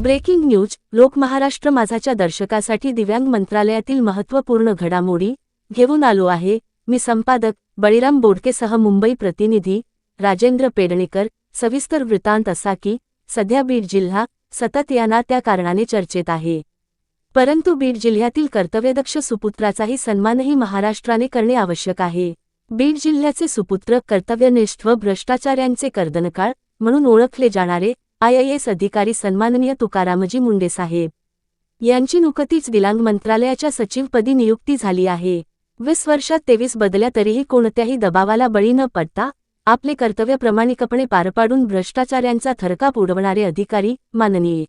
Breaking news लोक महाराष्ट्र माझाच्या दर्शकासाठी दिव्यांग मंत्रालयातील महत्त्वपूर्ण घडामोडी घेऊन आलो आहे. मी संपादक बळीराम बोडकेसह मुंबई प्रतिनिधी राजेंद्र पेडणेकर सविस्तर वृत्तांत असा की सध्या बीड जिल्हा सतत याना त्या कारणाने चर्चेत आहे. परंतु बीड जिल्ह्यातील कर्तव्यदक्ष सुपुत्राचाही सन्मानही महाराष्ट्राने करणे आवश्यक आहे. बीड जिल्ह्याचे सुपुत्र कर्तव्यनिष्ठ व भ्रष्टाचार्यांचे कर्दनकाळ म्हणून ओळखले जाणारे आय एस अधिकारी सन्माननीय तुकारामजी मुंडे साहेब. यांची नुकतीच दिलांग मंत्रालयाच्या सचिवपदी नियुक्ती झाली आहे. वीस वर्षात तेवीस बदल्या तरीही कोणत्याही दबावाला बळी न पडता आपले कर्तव्य प्रामाणिकपणे पार पाडून भ्रष्टाचार्यांचा थरकाप उडवणारे अधिकारी माननीय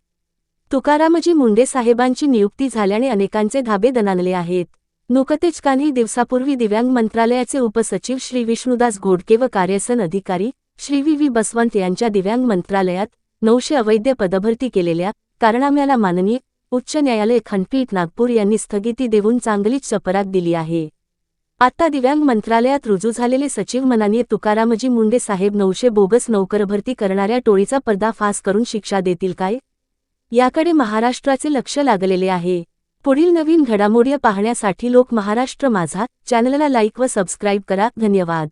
तुकारामजी मुंडे साहेबांची नियुक्ती झाल्याने अनेकांचे धाबे दणानले आहेत. नुकतेच काही दिवसापूर्वी दिव्यांग मंत्रालयाचे उपसचिव श्री विष्णुदास घोडके व कार्यसन अधिकारी श्री व्ही व्ही बसवंत यांच्या दिव्यांग मंत्रालयात नऊशे अवैध पदभरती केलेल्या कारणाम्याला माननीय उच्च न्यायालय खंडपीठ नागपूर यांनी स्थगिती देऊन चांगलीच चपराक दिली आहे. आता दिव्यांग मंत्रालयात रुजू झालेले सचिव मनानीय तुकारामजी मुंडे साहेब नऊशे बोगस नौकरभरती करणाऱ्या टोळीचा पर्दाफास करून शिक्षा देतील काय? याकडे महाराष्ट्राचे लक्ष लागलेले आहे. पुढील नवीन घडामोडी पाहण्यासाठी लोक महाराष्ट्र माझा चॅनलला लाईक व सबस्क्राईब करा. धन्यवाद.